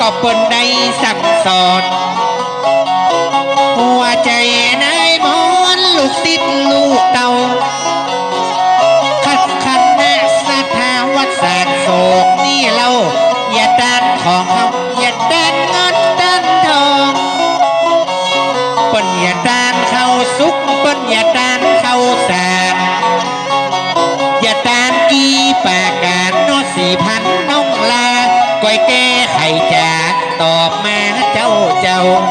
ก็เปิ้นได้สั่งสอน หัวใจนายมอนลูกติดลูกต จ้าเ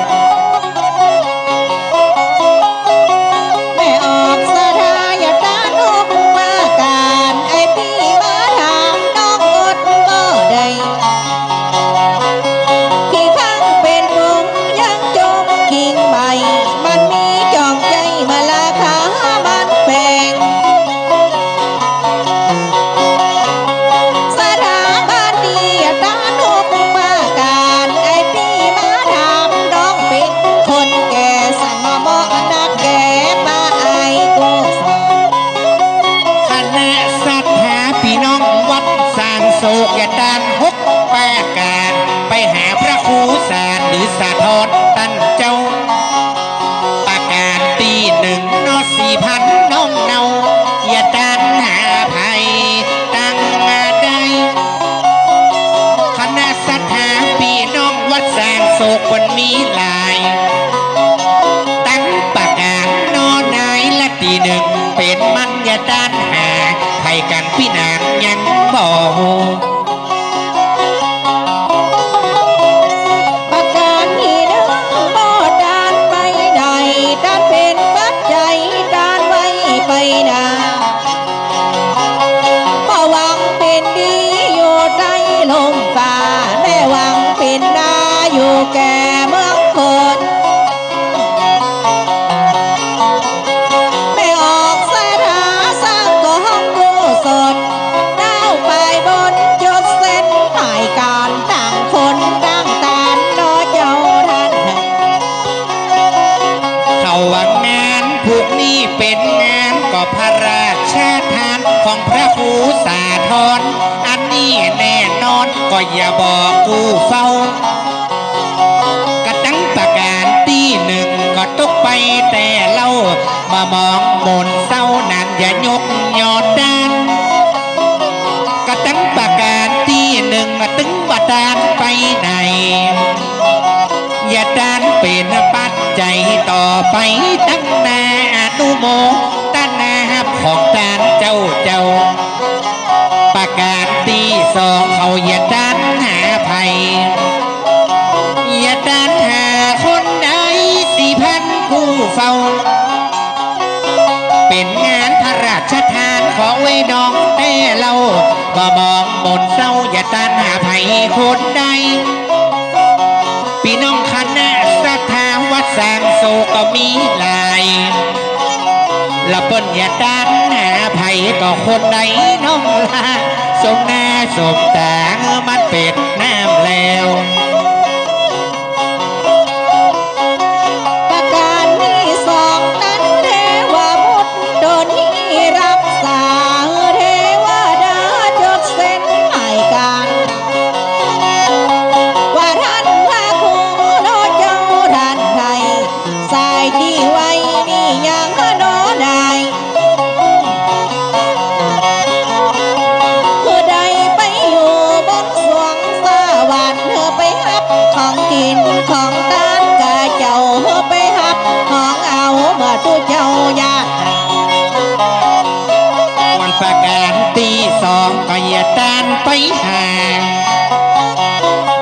น้องวัดสร้างโศกอย่าดานหกแปรการ ไปหาพระครูสารหรือสาทร วกนี้เป็นงานก็พระราชทานของพระครูสาธรอันนี้แน่นอนก็อย่าบอกกูเฝ้ากระตั้งประการตีหนึ่งก็ตกไปแต่เล่ามามองมนเศร้านั้นอย่ายกยอดด้านกระตั้งประการตีหนึ่งมาตึงบาดานไปไหนอย่าดานเป็นปัจจัยต่อไปต โมตนาของตานเจ้าเจ้า ประการตีสองเขาอย่าดานหาภัยอย่าดันหาคนใดสี่พันผู้เฝ้า เป็นงานพระราชทานของไว้น้องแต่เราก็มองมนเศร้าอย่าดันหาไผคนใด อย่าดันหาไผก็คนใดน้องลาสมหน้าสมตา สองก็อย่าตานไปห่าง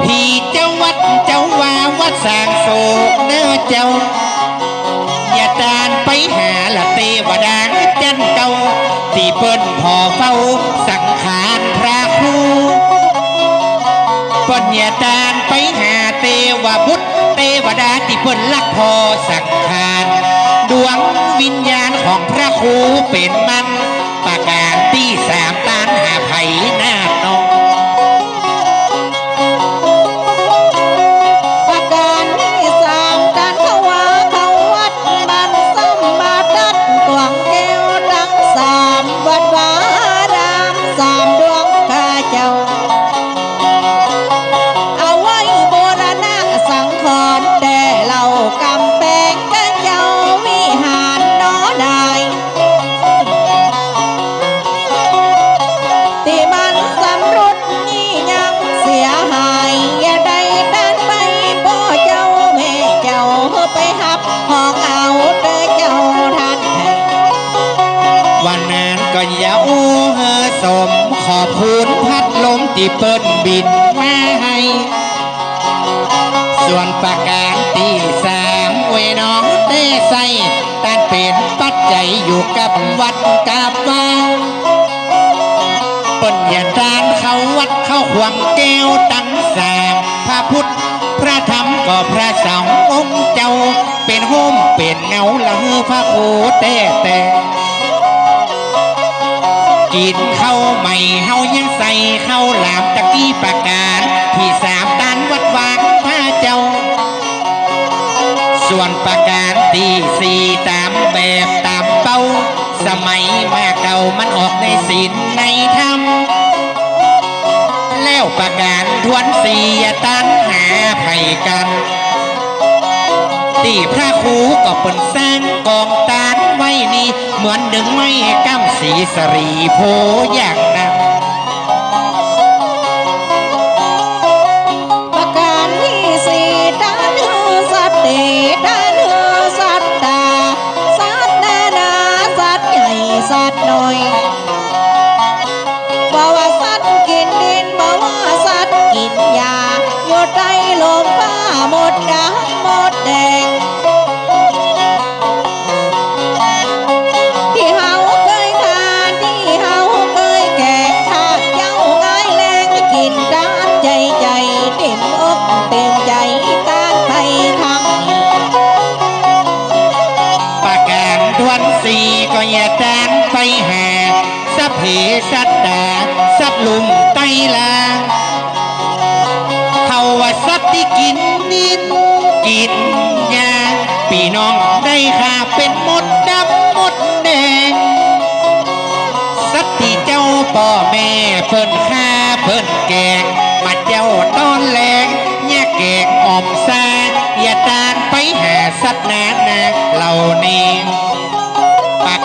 พี่เจ้าวัดเจ้าว่าวัดสร้างโศกเนื้อเจ้า อย่าตานไปหาละเทวดาจันเก่าที่เปิ้นพอเฝ้าสังขารพระครูเปิ้นอย่าตานไปหาเทวบุตรเทวดาที่เปิ้นลักพอสังขารดวงวิญญาณของพระครูเป็นมัน พองเอาเด้อเจ้าท่านวันนั้นก็ยาอู้เฮอสม ขอบคุณพัดลมที่เปิ้นบิดมาให้ ส่วนประการที่สามเวน้องเต้ใส่ตันเป็นปัจจัยอยู่กับวัดกาบว่าปนเหยียนทานเขาวัดเขาขวางแก้วตั้งสามพระพุทธ พระธรรมก็พระสงฆ์องค์เจ้า เป็นโฮมเป็นเงาละเฮพระโคแต่แต่กินเข้าใหม่เฮายังใส่ข้าหลามตะกี้ประกาศที่สามตันวัดวางพระเจ้า ส่วนประการที่สี่ตามแบบตามเป้า สมัยมาเก่ามันออกในศีลในธรรม แล้วประการทวนเสียตั้งหาไผ่กันตีพระครูก็เปินสร้างกองตานไว้นี่ เหมือนดึงไม่ก้ำสีสรีโพอย่าง ทวนสีก็อย่าดานไปหาสัพเพสัตตาสัตว์ลุมไตลาเขาว่าสัตว์ที่กินนินกินยาพี่น้องได้ค่าเป็นหมดดำหมดแดง สัตว์ที่เจ้าพ่อแม่เพิ่นฆ่าเพิ่นแกง มาเจ้าตอนแรงแยกแกงออมซาอย่าตานไปหาสัตว์นานาเหล่านี้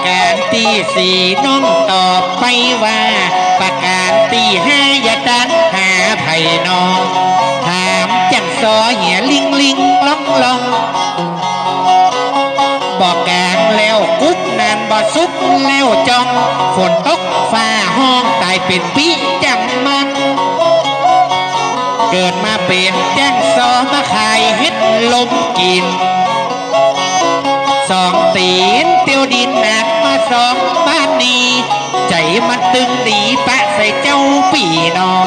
การที่สี่น้องตอบไปว่า ประการที่ห้าอย่าตันหาไผ่น้อง ถามจังซอเหี่ยลิงลิงล่องล่องบอกกางแล้วกุ๊บนานบ่ซุกแล้วจองฝนตกฟ้าห้องตายเป็นปีจังมันเกิดมาเป็นแจังซอมาขายเฮ็ดลมกินสองตีน ดินหนักมาสองบ้านนี้ ใจมันตึงดีปะใส่เจ้าปีน้อง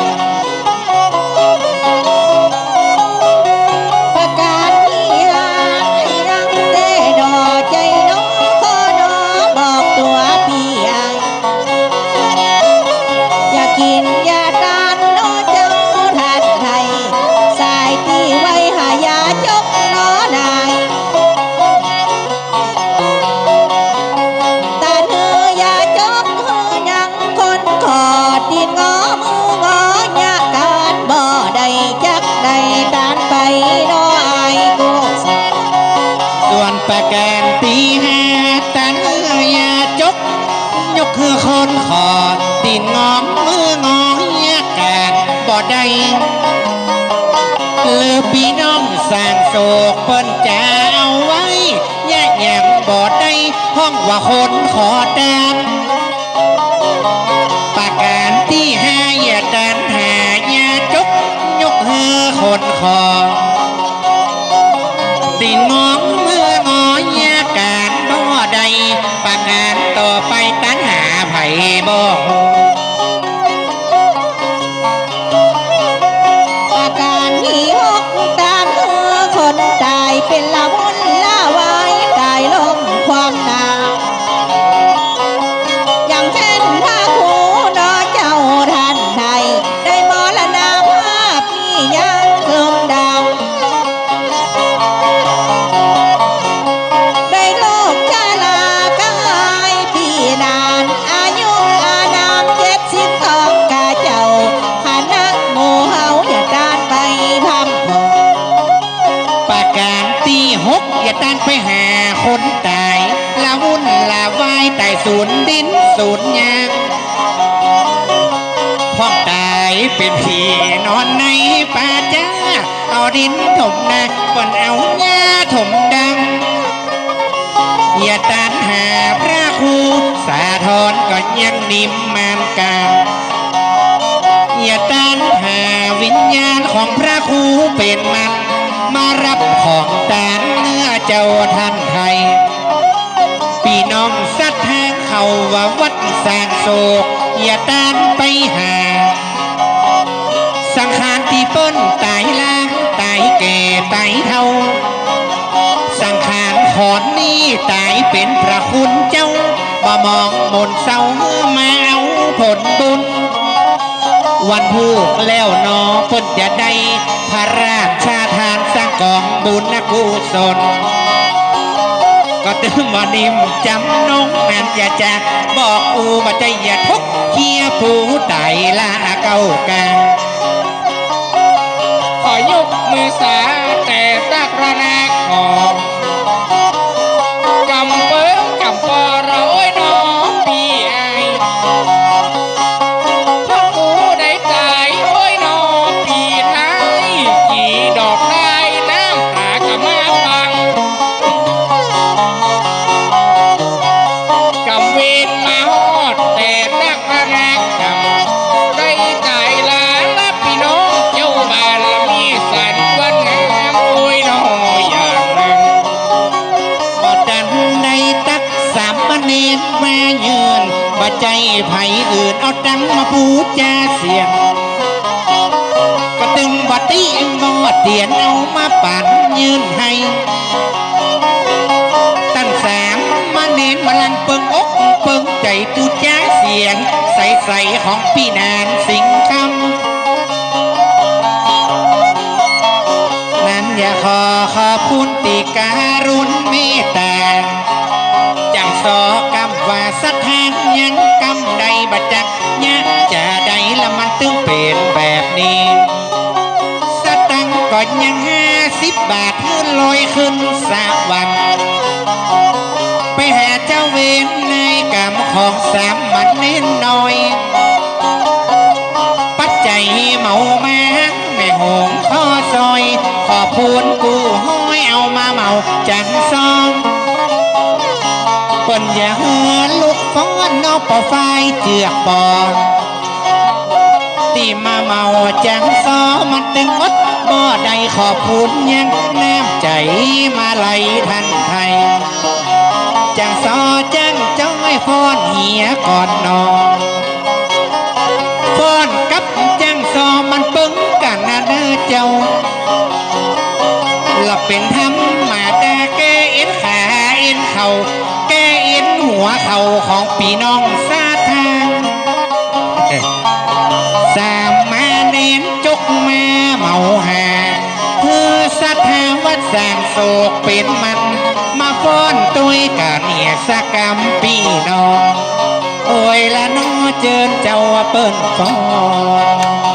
ยกคือคนขอตีนงอมมืององยการบ่ได้เลือปีน้องสร้างโศกเปิ้นจะเอาไว้แยกแยงบ่ได้ห้องว่าคนขอตาม ตาย อย่าตันไปหาคนตายละวุ่นละวายแต่ศูนย์ดินศูนย์ยางพ่อตายเป็นผีนอนในป่าจ้า เอาดินถมนาเปิ้นเอาหญ้าถมดัง อย่าตันหาพระครูสาทรก็ยังนิ่มมานกลางอย่าต้านหาวิญญาณของพระครูเป็นมัน มารับของตาน เจ้าท่านไทยพี่น้องสัตว์แทงเขาว่าวัดสร้างโศกอย่าตานไปหา สังขารที่เปิ้นตายล่างตายแก่ตายเท่า สังขารขอนนี้ตายเป็นพระคุณเจ้ามามองมนต์เศร้าเมื่อมาเอาผลบุญวันพูกแล้วนอพิ่นจะได้พระราชาทานสร้างกองบุญ กุศลก็ตึงว่านิ่มจำนงแม่นอย่าจากบอกอูว่าใจอย่าทุกข์เคียผู้ใดลาเก้ากลาขอยกมือสาแต่ตักระนาขอ บ่ใจไผอื่นเอาตังมาปูจเสียงก็ตึงบ่ตีงอเตียนเอามาปั่นยืนให้ตั้งแสามมาเน้นมาลันเปิงอกเปิงใจปูจ้าเสียงใสใสๆของพี่นานสิงคำนั้นอย่าขอขอบคุณติการุณเมตตาจังสอก ว่าสถานยังกำใดบัจักยะจะใดละมันตึงเป็นแบบนี้สตังก่อนยังห้าสิบบาทเพื่อลอยขึ้นสาวันไปหาเจ้าเวรในกรรมของสาม ปอไฟเจือกปอตีมาเมาจังซอมันตึงอดบ่ได้ขอบคุณยังน้ำใจมาไหลทันไทยจังซอจังจ้อยฟ้อนเหียก่อนนอนฟ้อนกับจังซอมันปึ้งกันนะเด้อเจ้าหลับเป็นทำมาของพี่น้องซาทางเอ้ยสามมาเน้นจุกมาเมาหาเพื่อสัทธาวัดสร้างโศกเป็นมัน มาฟ้อนตุยกันเนี่ยสกรรมพี่น้อง โอ้ยละน้อเจิญเจ้าว่าเปิ้นฟ้อน